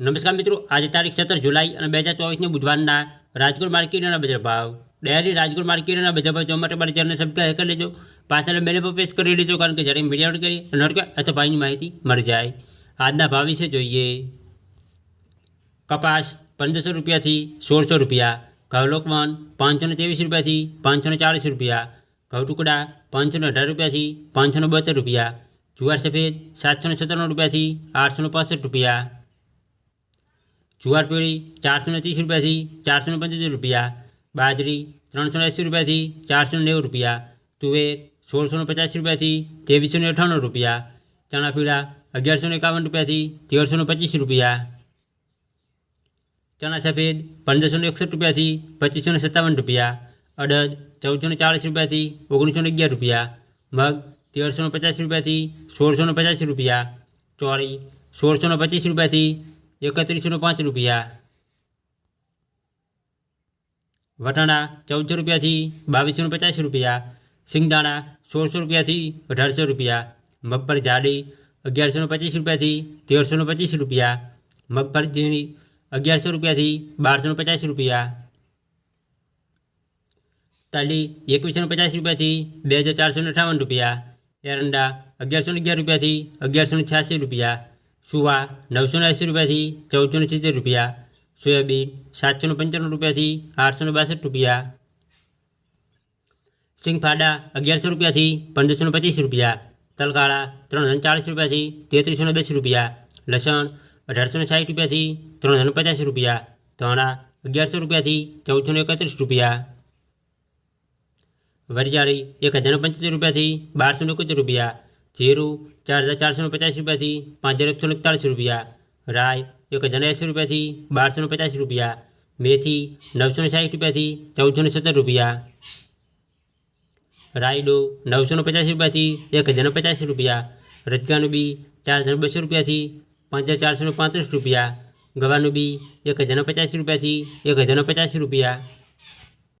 નમસ્કાર મિત્રો, આજે તારીખ સત્તર જુલાઈ અને બે હજાર ચોવીસની બુધવારના રાજકોટ માર્કેટના બજાર ભાવ. ડેરી રાજકોટ માર્કેટના બજાર ભાવ જોવા માટે મારી ચેનલને સબસ્ક્રાઈબ કરી લેજો. પાછળ બેલ પર પ્રેસ કરી લેજો, કારણ કે જ્યારે મીડિયા કરી નોટકા અથવા ભાઈની માહિતી મળી જાય. આજના ભાવ વિશે જોઈએ. કપાસ પંદરસો રૂપિયાથી સોળસો રૂપિયા ઘઉં લોકવન પાંચસો ત્રેવીસ રૂપિયાથી પાંચસો ને ચાળીસ રૂપિયા ઘઉં ટુકડા પાંચસો અઢાર રૂપિયાથી પાંચસો બોતેર રૂપિયા, જુવાર સફેદ સાતસો ને સત્તાણું રૂપિયાથી આઠસો પાસઠ રૂપિયા જુવાર પેઢી ચારસો ને ત્રીસ રૂપિયાથી ચારસો ને પંચોતેર રૂપિયા બાજરી ત્રણસો ને એંસી રૂપિયાથી ચારસો ને નેવું રૂપિયા તુવેર સોળસો ને પચાસ રૂપિયાથી ત્રેવીસો ને અઠ્ઠાણું રૂપિયા ચણા પીળા અગિયારસો ને એકાવન રૂપિયાથી તેરસો ને પચીસ રૂપિયા ચણા સફેદ પંદરસો ને એકસઠ રૂપિયાથી પચીસો ને સત્તાવન રૂપિયા અડદ ચૌદસો ને ચાળીસ રૂપિયાથી ઓગણીસો ને અગિયાર રૂપિયા મગ તેરસો ને પચાસ રૂપિયાથી સોળસો ને પચાસ રૂપિયા ચોળી સોળસો ને પચીસ રૂપિયાથી એકત્રીસો ને પાંચ રૂપિયા વટાણા ચૌદસો રૂપિયાથી બાવીસો ને પચાસ રૂપિયા સિંગદાણા સોળસો રૂપિયાથી અઢારસો રૂપિયા મગફળી જાડી અગિયારસો ને પચીસ રૂપિયાથી તેરસો ને પચીસ રૂપિયા મગફળી ઝીણી અગિયારસો રૂપિયાથી બારસો ને પચાસ રૂપિયા તલી એકવીસો ને પચાસ રૂપિયાથી બે હજાર ચારસો ને અઠાવન રૂપિયા એરંડા અગિયારસો ને અગિયાર રૂપિયાથી અગિયારસો ને છ્યાસી રૂપિયા સુવા નવસો ને એંસી રૂપિયાથી ચૌદસો ને સિત્તેર રૂપિયા સોયાબીન સાતસો ને પંચાણું રૂપિયાથી આઠસો ને બાસઠ રૂપિયા સિંગફાડા અગિયારસો રૂપિયાથી પંદરસો ને પચીસ રૂપિયા તલકાળા ત્રણસો ને ચાળીસ રૂપિયાથી તેત્રીસો ને દસ રૂપિયા લસણ અઢારસો ને સાઠ રૂપિયાથી ત્રણસો ને પચાસ રૂપિયા ધાણા અગિયારસો રૂપિયાથી ચૌદસો ને એકત્રીસ રૂપિયા વરિયાળી એક હજાર પંચોતેર રૂપિયાથી બારસો ને એકોતેર રૂપિયા જીરું ચાર હજાર ચારસો ને પચાસ રૂપિયાથી પાંચ હજાર એકસો ને એકતાળીસ રૂપિયા રાય એક હજાર એંસી રૂપિયાથી બારસો ને પચાસ રૂપિયા મેથી નવસો ને સાઠ રૂપિયાથી ચૌદસો ને સત્તર રૂપિયા રાયડો નવસો ને પચાસ રૂપિયાથી એક હજાર ને પચાસ રૂપિયા રજગાનું બી ચાર હજાર બસો રૂપિયાથી પાંચ હજાર ચારસો ને પાંત્રીસ રૂપિયા ગવાનું બી એક હજાર ને પચાસ રૂપિયાથી એક હજાર ને પચાસ રૂપિયા